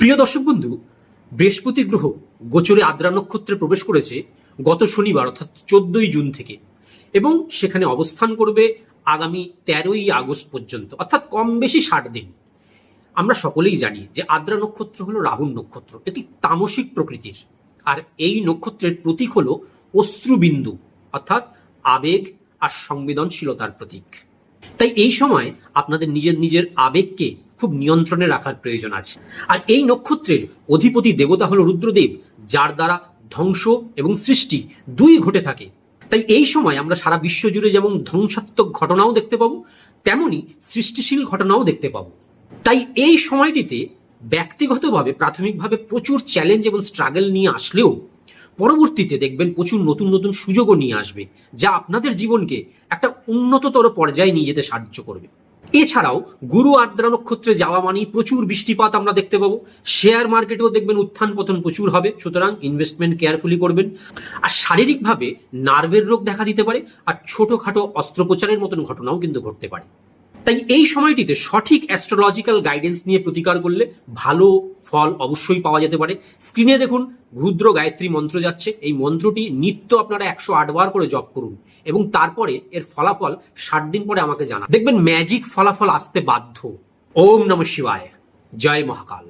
প্রিয় দর্শক বন্ধু, বৃহস্পতি গ্রহ গোচরে আদ্রা নক্ষত্রে প্রবেশ করেছে গত শনিবার, অর্থাৎ চোদ্দই জুন থেকে এবং সেখানে অবস্থান করবে আগামী তেরোই আগস্ট পর্যন্ত, অর্থাৎ কম বেশি ষাট দিন। আমরা সকলেই জানি যে আদ্রা নক্ষত্র হলো রাহুল নক্ষত্র, এটি তামসিক প্রকৃতির। আর এই নক্ষত্রের প্রতীক হলো অশ্রুবিন্দু, অর্থাৎ আবেগ আর সংবেদনশীলতার প্রতীক। তাই এই সময় আপনাদের নিজের নিজের আবেগকে খুব নিয়ন্ত্রণে রাখার প্রয়োজন আছে। আর এই নক্ষত্রের অধিপতি দেবতা হলো রুদ্রদেব, যার দ্বারা ধ্বংস এবং সৃষ্টি দুই ঘটে থাকে। তাই এই সময় আমরা সারা বিশ্ব জুড়ে যেমন ধ্বংসাত্মক ঘটনাও দেখতে পাবো, তেমনি সৃষ্টিশীল ঘটনাও দেখতে পাবো। তাই এই সময়টিতে ব্যক্তিগতভাবে, প্রাথমিকভাবে প্রচুর চ্যালেঞ্জ এবং স্ট্রাগল নিয়ে আসলেও পরবর্তীতে দেখবেন প্রচুর নতুন নতুন সুযোগও নিয়ে আসবে, যা আপনাদের জীবনকে একটা উন্নততর পর্যায়ে নিয়ে যেতে সাহায্য করবে। এছাড়াও গুরু আদ্রা নক্ষত্রে যাওয়া মানেই প্রচুর বৃষ্টিপাত আমরা দেখতে পাবো। শেয়ার মার্কেটেও দেখবেন উত্থান পতন প্রচুর হবে, সুতরাং ইনভেস্টমেন্ট কেয়ারফুলি করবেন। আর শারীরিকভাবে নার্ভের রোগ দেখা দিতে পারে, আর ছোটখাটো অস্ত্রোপচারের মতন ঘটনাও কিন্তু ঘটতে পারে। তাই এই সময়টিতে সঠিক অ্যাস্ট্রোলজিক্যাল গাইডেন্স নিয়ে প্রতিকার করলে ভালো ফল অবশ্যই পাওয়া যেতে পারে। স্ক্রিনে দেখুন রুদ্র গায়ত্রী মন্ত্র যাচ্ছে। এই মন্ত্রটি নিত্য আপনারা একশো আট বার করে জপ করুন এবং তারপরে এর ফলাফল ষাট দিন পরে আমাকে জানা দেখবেন ম্যাজিক ফলাফল আসতে বাধ্য। ওম নম শিবায়। জয় মহাকাল।